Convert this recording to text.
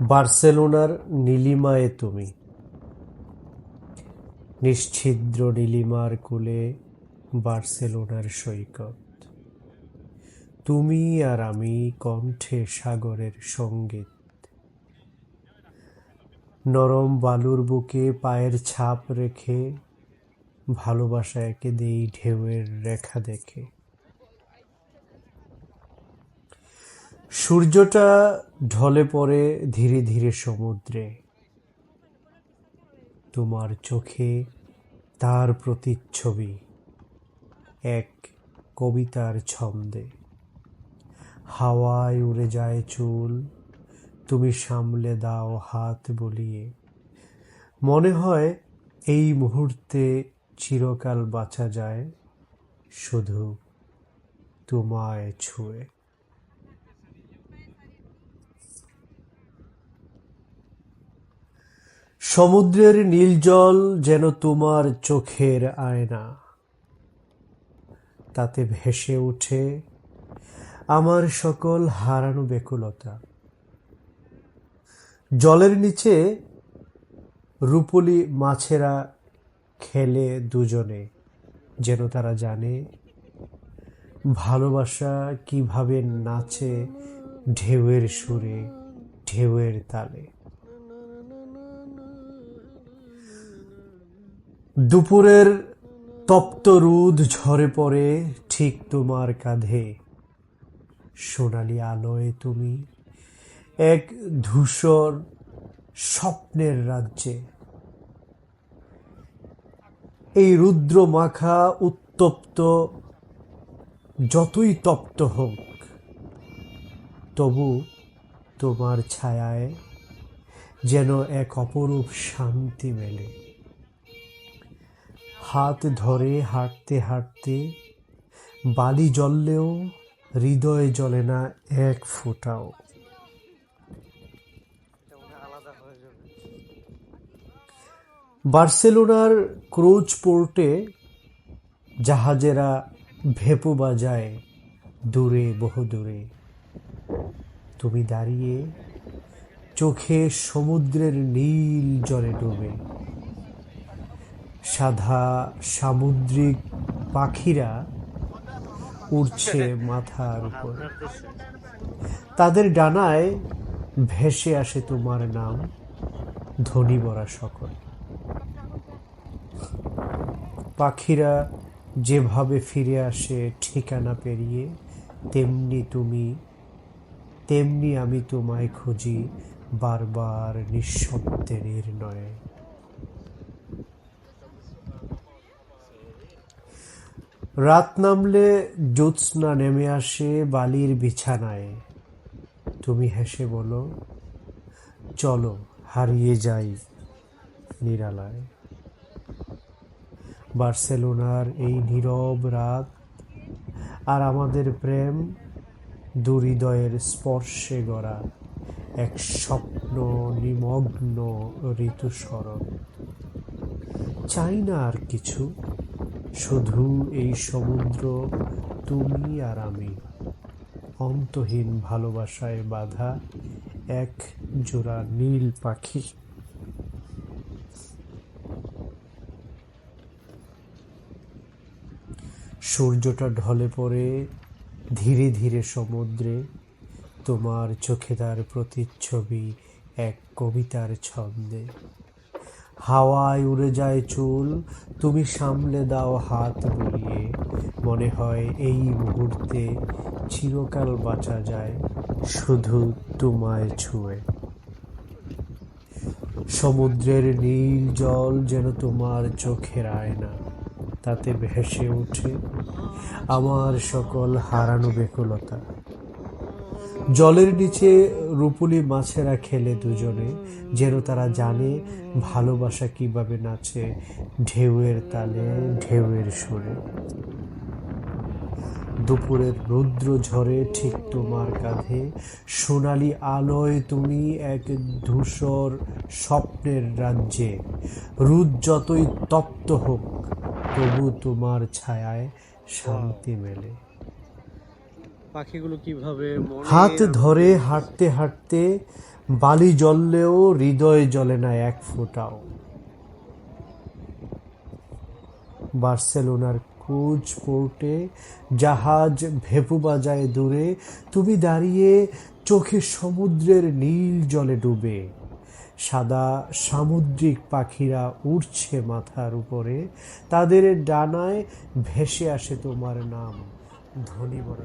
বার্সেলোনার নীলিমায় তুমি। নিশ্ছিদ্র নীলিমার কোলে বার্সেলোনার সৈকত। তুমি আর আমি কণ্ঠে সাগরের সংগীত। নরম বালুর বুকে পায়ের ছাপ রেখে ভালোবাসা একে দেই ঢেউয়ের রেখা দেখে। সূর্যটা ঢলে পড়ে ধীরে ধীরে সমুদ্রে। তোমার চোখে তার প্রতিচ্ছবি, এক কবিতার ছন্দে। হাওয়ায় উড়ে যায় চুল, তুমি সামলে দাও হাত বলিয়ে। মনে হয় এই মুহূর্তে চিরকাল বাঁচা যায়, শুধু তোমায় ছুঁয়ে। সমুদ্রের নীল জল যেন তোমার চোখের আয়না। তাতে ভেসে ওঠে আমার সকল হারানো বেকুলতা। জলের নিচে রূপলি মাছেরা খেলে দুজনে, যেন তারা জানে ভালোবাসা কীভাবে নাচে ঢেউয়ের সুরে, ঢেউয়ের তালে। দুপুরের তপ্ত রোদ ঝরে পড়ে ঠিক তোমার কাঁধে। সোনালি আলোয় তুমি এক ধূসর স্বপ্নের রাজ্যে। এই রুদ্র মাখা উত্তপ্ত যতই তপ্ত হোক, তবু তোমার ছায়ায় যেন এক অপরূপ শান্তি মেলে। হাত ধরে হাঁটতে হাঁটতে বালি জ্বললেও হৃদয় জ্বলে না এক ফোঁটাও। বার্সেলোনার ক্রোচ পোর্টে জাহাজেরা ভেপু বাজায়, দূরে, বহু দূরে। তুমি দাঁড়িয়ে চোখে সমুদ্রের নীল জলে ডুবে। সাদা সামুদ্রিক পাখিরা উড়ছে মাথার উপর। তাদের ডানায় ভেসে আসে তোমার নাম, ধনী বরা সকল। পাখিরা যেভাবে ফিরে আসে ঠিকানা পেরিয়ে, তেমনি তুমি, তেমনি আমি তোমায় খুঁজি বারবার নিঃশব্দে নির্ণয়ে। রাত নামলে জ্যোৎস্না নেমে আসে বালির বিছানায়। তুমি হেসে বলো, চলো, হারিয়ে যাই নিরালায়। বার্সেলোনার এই নীরব রাত আর আমাদের প্রেম দুহৃদয়ের স্পর্শে গড়া এক স্বপ্ন নিমগ্ন ঋতু শরৎ চাই না আর কিছু। শুধু এই সমুদ্র, তুমি আর আমি। অন্তহীন ভালোবাসায় বাঁধা এক জোড়া নীল পাখি। সূর্যটা ঢলে পড়ে ধীরে ধীরে সমুদ্রে। তোমার চোখে তার প্রতিচ্ছবি এক কবিতার ছন্দে। হাওয়ায় উড়ে যায় চুল, তুমি সামলে দাও হাত বুলিয়ে। মনে হয় এই মুহূর্তে চিরকাল বাঁচা যায় শুধু তোমায় ছুঁয়ে। সমুদ্রের নীল জল যেন তোমার চোখের আয়না, তাতে ভেসে ওঠে আমার সকল হারানো বেকুলতা। জলের নিচে রূপুলি মাছেরা খেলে দুজনে, যেন তারা জানে ভালোবাসা কীভাবে নাচে ঢেউয়ের তালে, ঢেউয়ের সুরে। দুপুরের রৌদ্র ঝরে ঠিক তোমার কাঁধে, সোনালি আলোয় তুমি এক ধূসর স্বপ্নের রাজ্যে। রুদ যতই তপ্ত হোক, তবু তোমার ছায়ায় শান্তি মেলে। পাখিগুলো কীভাবে হাত ধরে হাঁটতে হাঁটতে বালি জ্বললেও হৃদয় জ্বলে না এক ফোঁটাও। বার্সেলোনার ক্রুজ পোর্টে জাহাজ ভেপু বাজায় দূরে তুমি দাঁড়িয়ে চোখে সমুদ্রের নীল জলে ডুবে। সাদা সামুদ্রিক পাখিরা উড়ছে মাথার উপরে তাদের ডানায় ভেসে আসে তোমার নাম ধনী বড়